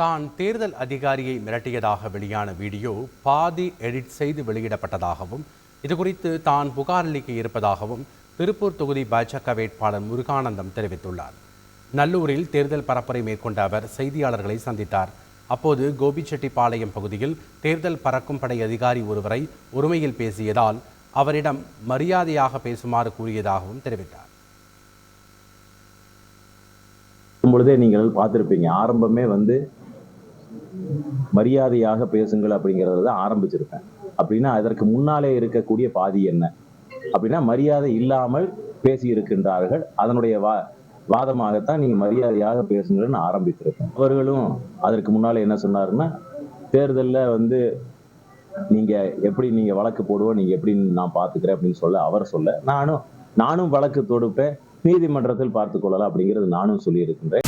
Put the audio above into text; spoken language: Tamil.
தான் தேர்தல் அதிகாரியை மிரட்டியதாக வெளியான வீடியோ பாதி எடிட் செய்து வெளியிடப்பட்டதாகவும் இதுகுறித்து தான் புகார் அளிக்க இருப்பதாகவும் திருப்பூர் தொகுதி பாஜக வேட்பாளர் முருகானந்தம் தெரிவித்துள்ளார். நல்லூரில் தேர்தல் பரப்புரை மேற்கொண்ட அவர் செய்தியாளர்களை சந்தித்தார். அப்போது கோபிச்செட்டிப்பாளையம் பகுதியில் தேர்தல் பறக்கும் படை அதிகாரி ஒருவரை ஒருமையில் பேசியதால் அவரிடம் மரியாதையாக பேசுமாறு கூறியதாகவும் தெரிவித்தார். பொழுதே நீங்கள் பார்த்துருப்பீங்க ஆரம்பமே வந்து மரியாதையாக பேசுங்கள் அப்படிங்கிறத தான் ஆரம்பிச்சிருப்பேன். அப்படின்னா அதற்கு முன்னாலே இருக்கக்கூடிய பாதி என்ன? அப்படின்னா மரியாதை இல்லாமல் பேசி இருக்கின்றார்கள் அதனுடைய வா வாதமாகத்தான் நீங்க மரியாதையாக பேசுங்கள்னு ஆரம்பித்திருக்கேன் அவர்களும் அதற்கு முன்னாலே என்ன சொன்னாருன்னா தேர்தலில் வந்து நீங்க எப்படி நீங்க வழக்கு போடுவோம் நீங்க எப்படி நான் பார்த்துக்கிறேன் அப்படின்னு சொல்ல அவர் சொல்ல நானும் நானும் வழக்கு தொடுப்பேன். நீதிமன்றத்தில் பார்த்துக் கொள்ளலாம் அப்படிங்கிறது நானும் சொல்லியிருக்கின்றேன்.